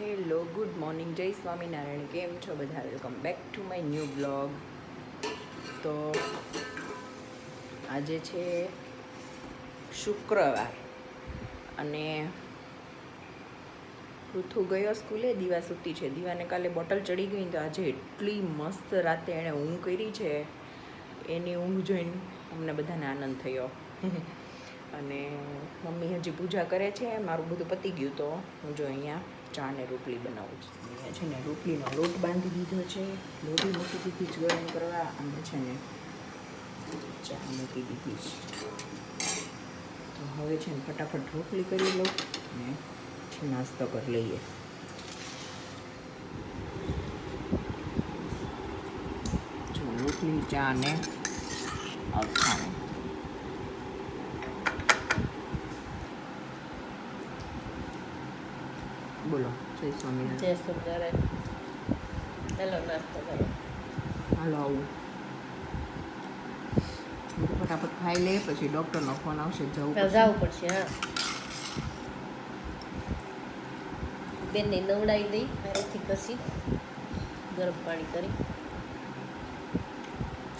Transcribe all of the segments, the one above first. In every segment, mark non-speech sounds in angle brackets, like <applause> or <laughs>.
Hello, good morning. જય સ્વામિનારાયણ. કેમ છો બધા? Welcome back to my new blog. તો આજે છે શુક્રવાર અને પૃથુ ગયો સ્કૂલે, દીવા સૂતી છે. દીવાને કાલે બોટલ ચડી ગઈ તો આજે એટલી મસ્ત રાતે એણે ઊંઘ કરી છે. એની ઊંઘ જોઈને અમને બધાને આનંદ થયો. <laughs> અને મમ્મી હજી પૂજા કરે છે. મારું બધું પતી ગયું તો હું જો અહીંયા ચા ને રોટલી બનાવું છું. અહીંયા છે ને રોટલીનો લોટ બાંધી દીધો છે. લોટી મૂકી દીધી, જ ગરમ કરવા અને છે ને ચા મૂકી દીધી છે. તો હવે છે ને ફટાફટ રોટલી કરી લઉં ને નાસ્તો કરી લઈએ. રોટલી, ચા ને અથાણું બોલો. જય સ્વામિનારાયણ. જય સ્વામિનારાયણ. હેલો નાસ્તો કરો. હાલો આવું. ફટાફટ ખાઈ લે પછી ડૉક્ટરનો ફોન આવશે જવું જવું પડશે હા. બેનને નવડાવી દઈ હારેથી ઘસી ગરમ પાણી કરી.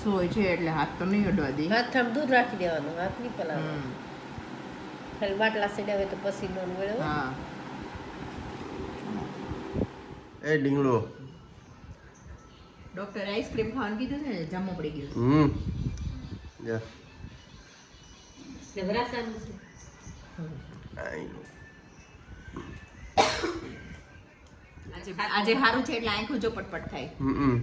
સોય છે એટલે હાથ તો નહીં અડવા દે. હાથ આમ દૂર રાખી દેવાનો હાથ નહીં પલાવવાનો હમ. ખાલી બાટલા સડાવે તો પછી નો મળે હો. હા એ ડીંગડો ડોક્ટર આઈસ્ક્રીમ ખાવાનું કીધું છે ને જામો પડી ગયો. હમ. જા. ને છે આઈ નો. આજે સારું છે એટલે આંખો જો પટપટ થાય. હમ.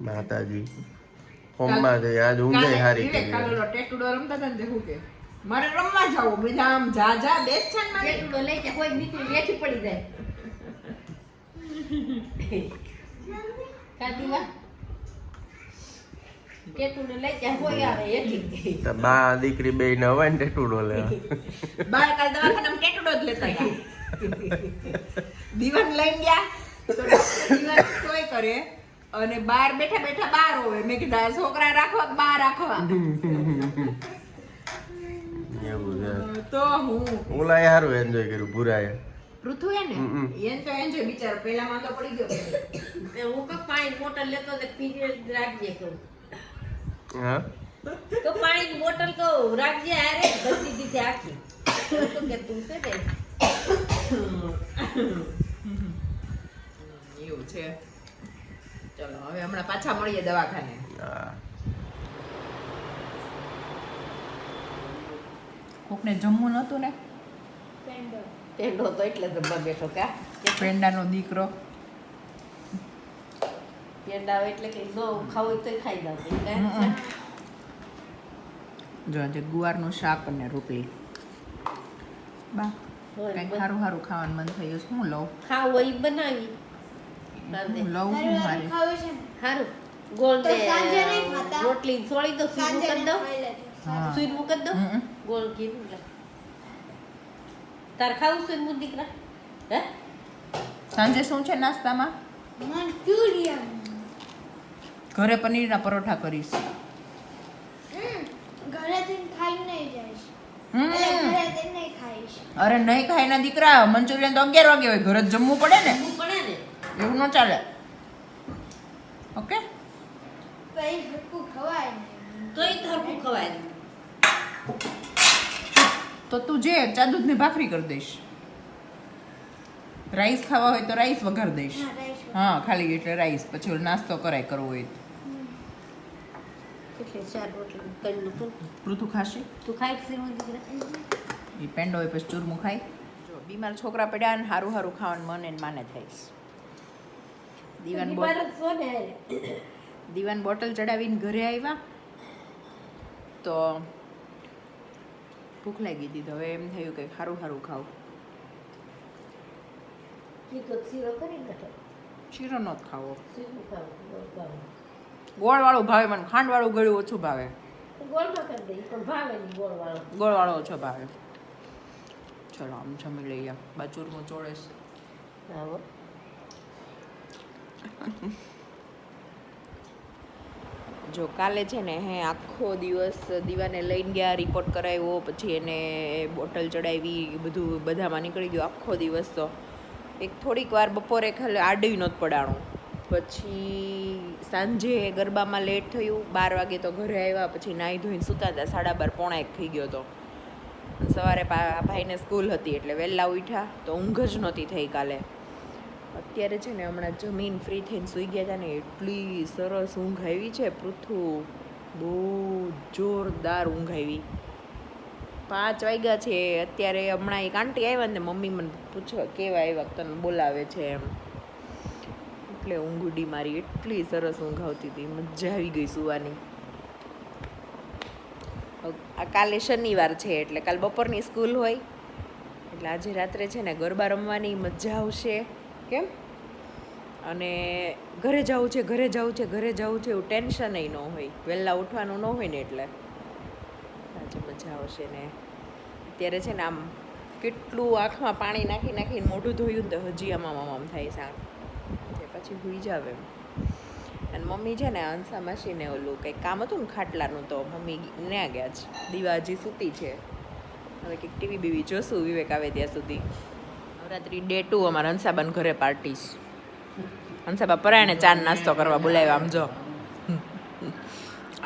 માતાજી. હોમમાં જઈ આજ ઊંઘે હારી કાલે કરી. ઓલો ટેટુડો રમતા હતા ને શું કે? મારે રમવા જાવું બીજા આમ જા જા બેસ છે ને મારે. પેટુડો લઈ કે કોઈ દીકરી બેઠી પડી જાય. કાદીવા. પેટુડો લઈ જાય કોઈ આવે એથી તો બા દીકરી બે ને હવે ને ટેટુડો લેવા બાર કાલ દવાખાનામાં ટેટુડો જ લેતા હતા. દીવાન લઈ ગયા. તો દીવાન સોય કરે અને બાર બેઠા બેઠા બાર હોય મેં કીધા છોકરા રાખવા કે બા રાખવા? તો હું. ઓલાએ હારું એન્જોય કર્યું ભૂરાએ. પૃથુ હે ને? એન તો એન્જોય બિચારો પહેલા માં તો પડી ગયો હું કપ પાણી બોટલ લેતો તે પીજે રાખજે કહું હા? તો પાણી બોટલ તો રાખજે આરે ઘસી દીધી આખી. તો કે તું છે ને એવું છે. ચલો હવે હમણાં પાછા મળીએ દવાખાને. હા. કોકને જમવું નહોતું ને? પેંડો તો એટલે જમવા બેઠો કા? પેંડાનો દીકરો. પેંડા હોય એટલે કે નો ખાવું હોય ખાઈ દઉં જો આજે ગુવારનું શાક અને રોટલી. બા સારું સારું ખાવાનું મન થયું. છે. શું લઉં? ખાવ હોય બનાવી. હું લઉં શું મારે સારું ગોળ તો ને સાંજે નહીં ખાતા? રોટલી સોળી દો સુઈ મૂકી દો હા. સુઈ મૂકી દો. ગોળ કીધું લે. તાર ખાવું સુઈ મૂક દીકરા? હે? સાંજે શું છે નાસ્તામાં? મંચુરિયન ઘરે પનીરના પરોઠા કરીશ. ઘરેથી ખાઈ નહીં જઈશ. હમ. એટલે નહીં ખાઈશ. અરે નહીં ખાય ના દીકરા મંચુરિયન તો અગિયાર વાગે હોય ઘરે જ જમવું પડે ને. હું પડે ને. એવું ન ચાલે. ઓકે? ખવાય તોય ધરકું ખવાય તો તું જે ચા દૂધની ભાખરી કરી દઈશ. રાઈસ ખાવા હોય તો રાઈસ વઘાર દઈશ. હા રાઈસ હા ખાલી એટલે રાઈસ પછી નાસ્તો કરાય કરવો હોય તો. ખાશે? તું દીકરા એ પેંડો હોય પછી ચૂરમું ખાય. જો બીમાર છોકરા પડ્યા ને સારું સારું ખાવાનું મન એને માને થાય દીવાન હારે. દીવાન બોટલ ચડાવીને ઘરે આવ્યા. તો ભૂખ લાગી હતી તો હવે એમ થયું કે સારું સારું ખાવું શીરો નો જ ખાવો. ગોળ ખાવું. ગોળવાળું ભાવે મને ખાંડવાળું ગળ્યું ઓછું ભાવે. ગોળવાળો. ઓછો ભાવે. ચલો આમ જમી લઈએ. બાચુરનું ચોળેશ જો કાલે છે ને હે આખો દિવસ દીવાને લઈને ગયા રિપોર્ટ કરાવ્યો, પછી એને બોટલ ચડાવી, બધું બધામાં નીકળી ગયું આખો દિવસ તો. એક થોડીક વાર બપોરે ખાલી આડવી નહોતું પડાણું. પછી સાંજે ગરબામાં લેટ થયું, બાર વાગે તો ઘરે આવ્યા, પછી નાહી ધોઈને સૂતા હતા, સાડા બાર પોણા એક થઈ ગયો તો. સવારે ભાઈને સ્કૂલ હતી એટલે વહેલા ઉઠ્યા, તો ઊંઘ જ નહોતી થઈ કાલે. અત્યારે છે ને હમણાં જમીન ફ્રી થઈને સૂઈ ગયા હતા ને એટલી સરસ ઊંઘ આવી છે પૃથુ બહુ જોરદાર ઊંઘ આવી. પાંચ વાગ્યા છે, અત્યારે હમણાં એક આંટી આવ્યા ને મમ્મી મને પૂછવા કેવા આવ્યા તને બોલાવે છે એમ. એટલે ઊંઘ ઉડી મારી એટલી સરસ ઊંઘ આવતી હતી, મજા આવી ગઈ સુવાની. કાલે શનિવાર છે, એટલે કાલ બપોરની સ્કૂલ હોય. એટલે આજે રાત્રે છે ને ગરબા રમવાની મજા આવશે. કેમ અને ઘરે જવું છે, ઘરે જવું છે, ઘરે જવું છે એવું ટેન્શન ન હોય. વહેલા ઉઠવાનું ન હોય ને એટલે. આજે મજા આવશે ને. અત્યારે છે ને આમ કેટલું આંખમાં પાણી નાખી નાખીને મોઢું ધોયું તો હજી આમ આમ થાય છે તે પછી ભૂઈ જાવ એમ. અને મમ્મી છે ને અંસા માસીને ઓલું કંઈક કામ હતું ને ખાટલાનું તો મમ્મી ન્યા ગયા છે દીવા હજી સૂતી છે. હવે કંઈક ટીવી બીવી જોશું વિવેક આવે ત્યાં સુધી. નવરાત્રી ડે ટુ અમારા હંસાબાન ઘરે પાર્ટી છે હંસાબા પરાયણે ચા નાસ્તો કરવા બોલાવ્યા આમ જો.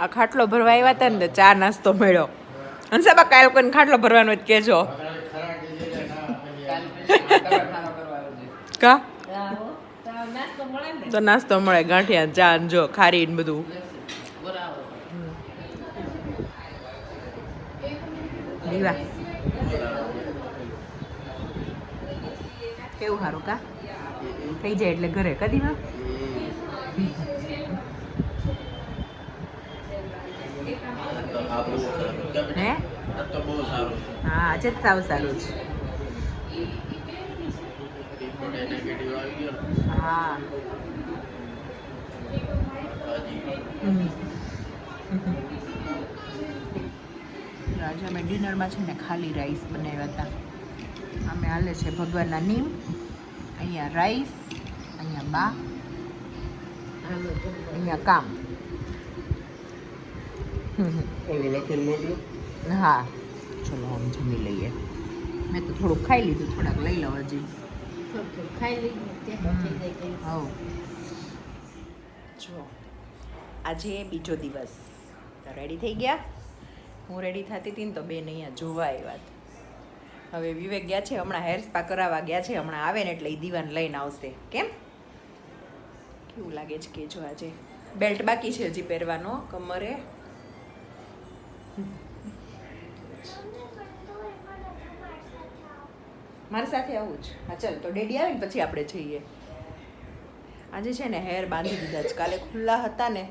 આ ખાટલો ભરવા આવ્યા હતા ને તો ચા નાસ્તો મળ્યો. હંસાબા કાલ કોઈને ખાટલો ભરવાનો જ કહેજો. કા? તો નાસ્તો મળે, ગાંઠિયા ચા જો, ખારી ને બધું. દીવા કેવું સારું કા? થઈ જાય એટલે ઘરે કદીમાં હે? હા, આજે જ સાવ સારું છે. હા. આજે અમે ડિનરમાં છે ને ખાલી રાઈસ બનાવ્યા હતા. અમે હાલે છે ભગવાનના નીમ અહીંયા રાઈસ અહીંયા બા અહીંયા કામ ઓલું લખીને મોકલું હા ચલો આમ જમી લઈએ મેં તો થોડુંક ખાઈ લીધું થોડાક લઈ લઉં હજી થોડું થોડું ખાઈ લઈએ થઈ જાય કંઈ. જો આજે બીજો દિવસ તો રેડી થઈ ગયા હું રેડી થતી હતી ને તો બેન અહીંયા જોવા આવ્યા હવે વિવેક ગયા છે, હમણાં હેર સ્પા કરાવવા ગયા છે, હમણાં આવે ને એટલે એ દીવાન લઈને આવશે. કેમ? કેવું લાગે છે કે જો આજે? બેલ્ટ બાકી છે હજી પહેરવાનો, કમરે. મારી સાથે આવું જ. હા, ચાલ, તો ડેડી આવે ને પછી આપણે જઈએ. આજે છે ને હેર બાંધી દીધા છે. કાલે ખુલ્લા હતા ને,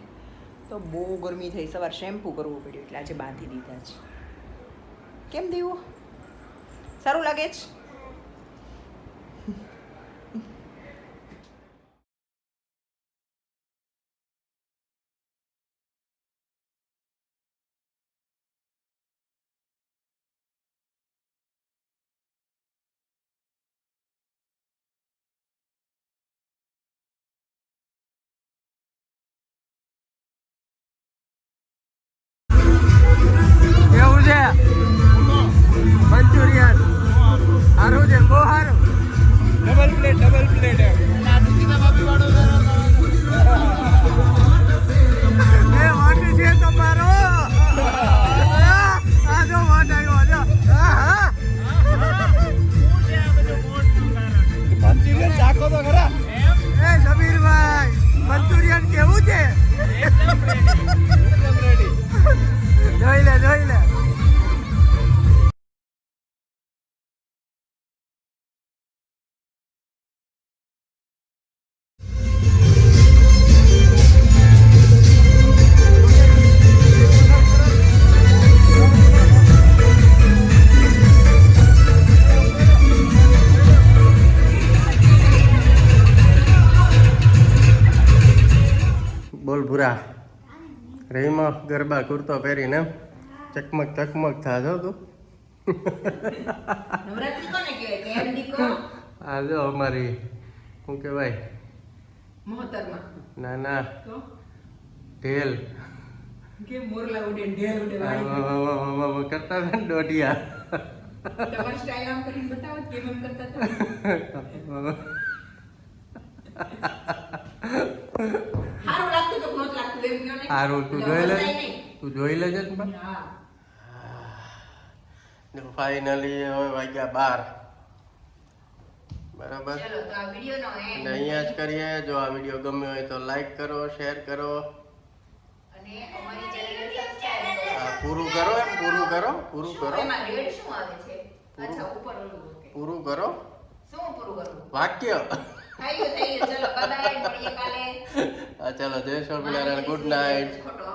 તો બહુ ગરમી થઈ. સવાર શેમ્પુ કરવું પડ્યું એટલે આજે બાંધી દીધા છે. કેમ દેવું? સારું લાગે છે એવું છે? મંચુરિયન. સારું છે બહુ સારું ડબલ પ્લેટ ડબલ પ્લેટ એ ગરબા કુર્તો પહેરીને ચકમક ચકમક થાજો તું આ જો અમારી શું કહેવાય? ના ના. ઢેલ. કરતા હતા ને દોઢિયા. સારું તું જોઈ લે. તું જોઈ લેજે ને. ફાઇનલી હવે વાગ્યા બાર. બરાબર? ચલો તો આ વિડીયોનો અને અહીંયા જ કરીએ. જો આ વીડિયો ગમ્યો હોય તો લાઈક કરો શેર કરો. અને અમારી ચેનલને સબસ્ક્રાઇબ કરો. આ પૂરું કરો એમ પૂરું કરો પૂરું કરો. પૂરું કરો. શું પૂરું કરવું વાક્ય. થઈ ગયું થઈ ગયું ચલો બાય મળીએ કાલે. ચલો જય સ્વામિનારાયણ ગુડ નાઇટ ખોટો